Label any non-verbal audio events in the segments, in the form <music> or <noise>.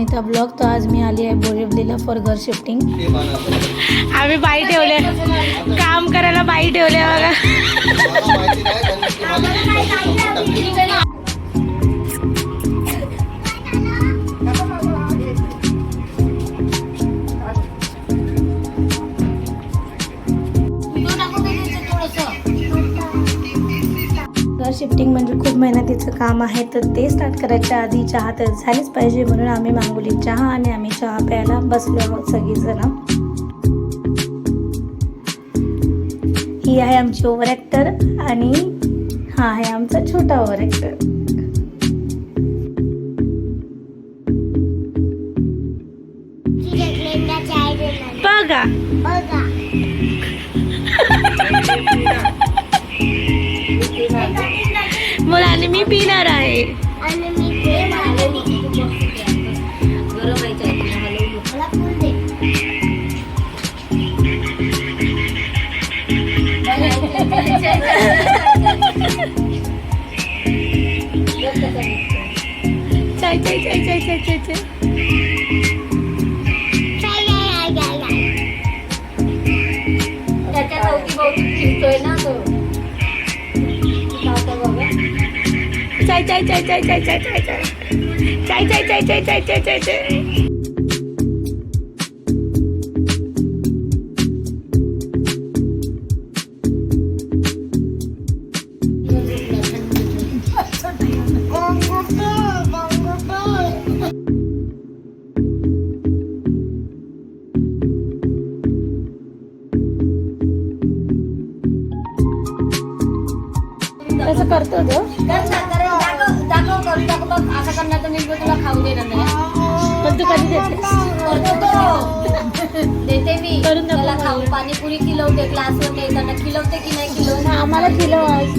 Anita blog तर आज मी आली आहे बोरिवलीला फॉर घर शिफ्टिंग आम्ही बाई ठेवले काम करायला बाई ठेवले बघा. शिफ्टिंग म्हणजे खूप मेहनतीचं काम आहे तर ते स्टार्ट करायच्या आधी चहा तर झालीच पाहिजे म्हणून आम्ही मागवली चहा आणि आम्ही चहा प्यायला बसलो आहोत सगळीजण. ही आहे आमची ओव्हर ॲक्टर आणि हा आहे आमचा छोटा ओव्हर ॲक्टर बघा. मुलाने मी पिणार आहे. चाय चाय चाय चाय चाय चाय चाय त्याच्या अवतीभोवती फिरतोय ना तो. चाय चाय चाय चाय चाय चाय चाय चाय चाय चाय चाय चाय चाय चाय चाय चाय कसं करतो तो कर ना, कर, बघ असं करणार तर मी तुला खाऊ देणार नाही पण तू कधी देते तो. देते मी. करून त्याला. खाऊ पाणीपुरी खिलवते क्लासवर येताना खिलवते की नाही खिलवत आम्हाला किलो आज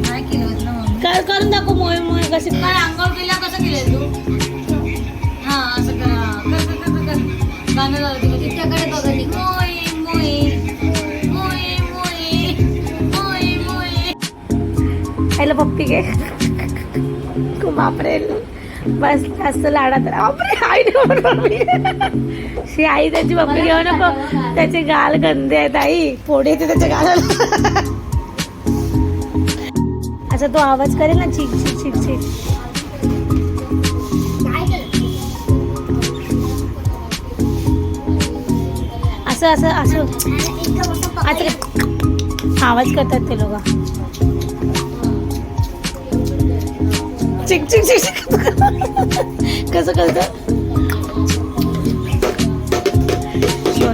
नाही खिलवत ना कर करून दाखव मोय मोय कशी काय अंगावर गेला कसं केलंय तू? हा असं कर. कर कर कर कर, कर. गाणं लावते तिच्याकडे बघ आणि खायला पप्पी घे. खूप बापरे. बस जास्त लाडा तर बापरे आई शी आई त्याची पप्पी घेऊ नको. त्याचे गाल गंदे आहेत आई. फोड येते त्याच्या गालाला. अच्छा तो आवाज करेल ना? चिक चिक चिक चिक. असं असं असं. आवाज करतात ते लोक. चिक चिक चिक चिक. कसं करत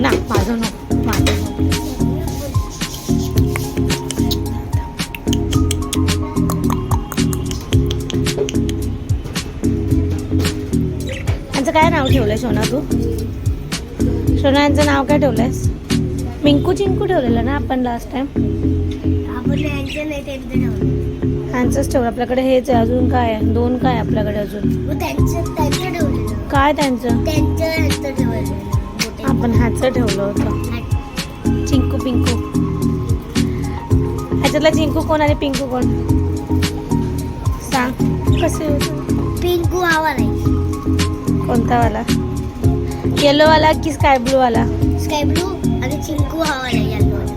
ना माझं नको माझं यांचं काय नाव ठेवलंय सोना तू? सोना यांचं नाव काय ठेवलंयस? मिंकू चिंकू ठेवलेलं ना आपण लास्ट टाइम ह्यांचंच ठेवलं. आपल्याकडे हेच आहे अजून काय आहे? दोन काय आपल्याकडे अजून? काय त्यांचं? आपण ह्याचं ठेवलं होतं. चिंकू पिंकू. ह्याच्यातला चिंकू कोण आणि पिंकू कोण? सांग. कसे पिंकू आवाज आहे. कोणता वाला येलो वाला की स्काय ब्लू वाला? स्काय ब्लू आणि चिंकू yellow वाला.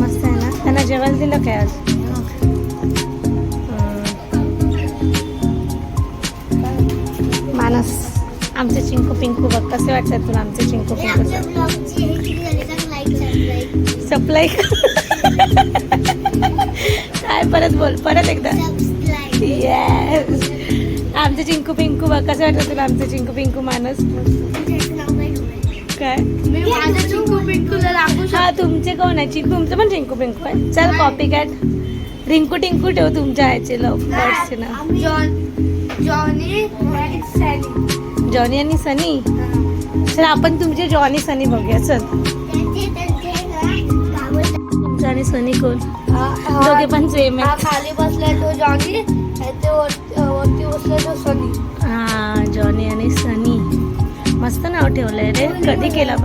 मस्त आहे ना? त्यांना जेवण दिलं काय आज? आमचे चिंकू पिंकू बघ कसे वाटतात तुला आमचे चिंकू पिंकू? हे सप्लाय काय परत बोल परत एकदा. येस आमचे चिंकू पिंकू बघ कसं वाटतं तुला आमचे चिंकू पिंकू नाव काय? हा तुमचे कोण आहे? चिंकू तुमचं पण चिंकू पिंकू आहे? चल कॉपी कॅट रिंकू टिंकू ठेव तुमच्या ह्याचे लव बर्ड्सचे नाव. जॉन जॉनी जॉनी आणि सनी? चल आपण तुमचे जॉनी सनी बघूया चल. तुमचं आणि सनी कोण? दोघे पण सेम हा आहे खाली बसलाय तो जॉनी आणि ते वर- वरती बसलाय तो सनी. हा जॉनी आणि सनी. मस्त नाव ठेवलंय रे. कधी केला?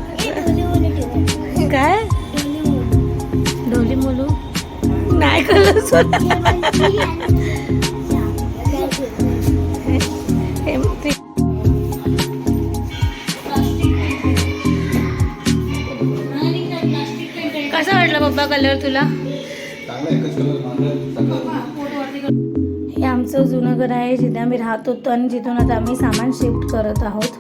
काय? ढोली मुलू? नाही कळलं पप्पा कलर तुला? हे आमचं जुनं घर आहे जिथे आम्ही राहत होतो आणि जिथून आता आम्ही सामान शिफ्ट करत आहोत.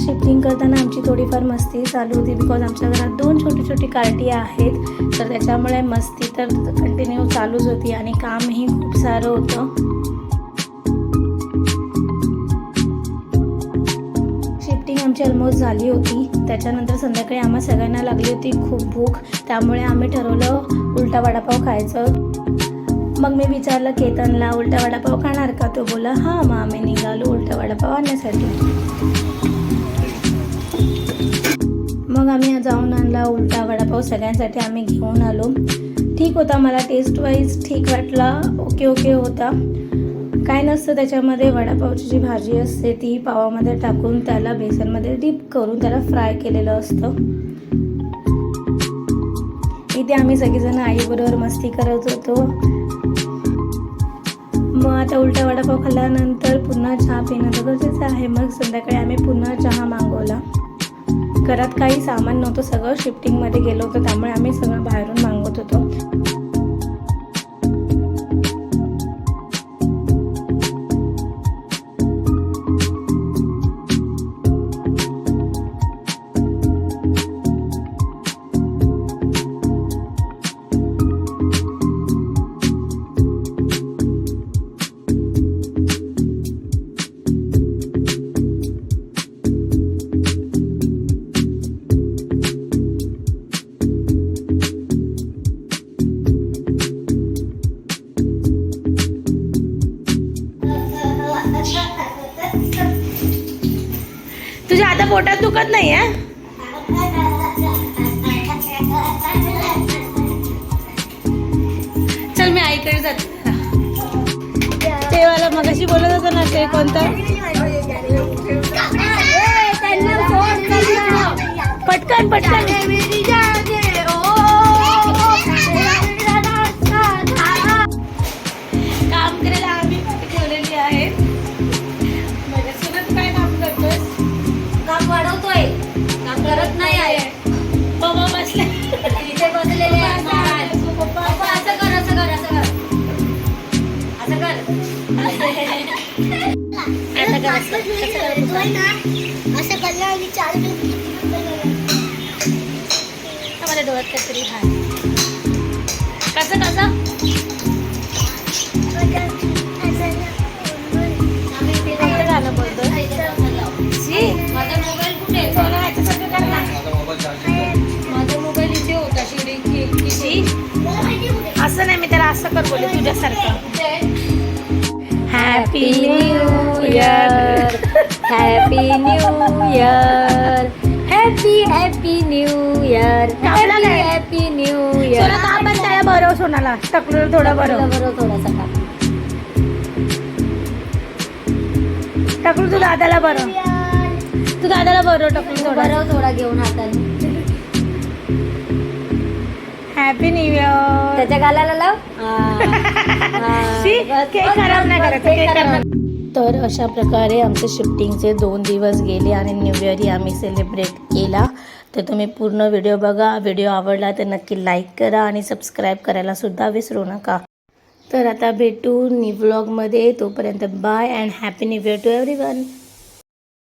शिफ्टिंग करताना आमची थोडीफार मस्ती चालू होती बिकॉज आमच्या घरात दोन छोटी छोटी कार्टी आहेत. तर त्याच्यामुळे मस्ती तर कंटिन्यू चालूच होती आणि कामही खूप सारं होतं. आमची ऑलमोस्ट झाली होती. त्याच्यानंतर संध्याकाळी आम्हा सगळ्यांना लागली होती खूप भूक. त्यामुळे आम्ही ठरवलं उलटा वडापाव खायचं. मग मी विचारलं केतनला उलटा वडापाव खाणार का? तो बोला हां मग आम्ही निघालो उलटा वडापाव आणण्यासाठी. मग आम्ही जाऊन आणला उलटा वडापाव सगळ्यांसाठी आम्ही घेऊन आलो. ठीक होता मला टेस्ट वाईज ठीक वाटला. ओके ओके होता. काय नसतं त्याच्यामध्ये वडापावची जी भाजी असते ती पावामध्ये टाकून त्याला बेसनमध्ये डीप करून त्याला फ्राय केलेलं असतं. इथे आम्ही सगळेजण आईबरोबर मस्ती करत होतो. मग आता उलटा वडापाव खाल्ल्यानंतर पुन्हा चहा पिणं तर गरजेचं आहे. मग संध्याकाळी आम्ही पुन्हा चहा मागवला. घरात काही सामान नव्हतं सगळं शिफ्टिंगमध्ये गेलो होतो त्यामुळे आम्ही सगळं बाहेरून मागवत होतो. पोटात दुखत नाही आहे चल मी आईकडे जाते. ते वाला मगाशी बोलत होतं ना ते कोणतं? पटकन पटकन. असं कसं करतो? आणि चार मला डोळ्यात कसरी हाय. कसं कसं? कोणतं गाणं बोलतो शी माझा मोबाईल कुठे? आहे? सोना ह्याच्यासारखं माझा मोबाईल इथे होता शिडी की- की- असं नाही मी त्याला असं कर बोलले तुझ्यासारखं. Happy new year happy new year happy happy new year कापला काय? हॅपी न्यू सोना इयर का पण त्याला बरं सोनाला. टकलूर थोडं बरं. बरोबर थोडासा टाक. टकलू तू दादाला बरं. तू दादाला बरं टकलू थोडं बरं थोडा घेऊन हाताने हॅपी न्यू इयर त्याच्या गालाला लाव. <laughs> शी बस, केक बस, खराब नाही बस, करायचं केक केक खराब खराब तर अशा प्रकारे आमचे शिफ्टिंगचे दोन दिवस गेले आणि न्यू इयरही आम्ही सेलिब्रेट केला. तर तुम्ही पूर्ण व्हिडिओ बघा. व्हिडिओ आवडला तर नक्की लाईक करा आणि सबस्क्राईब करायलासुद्धा विसरू नका. तर आता भेटू न्यू व्लॉगमध्ये तोपर्यंत bye and happy new year to everyone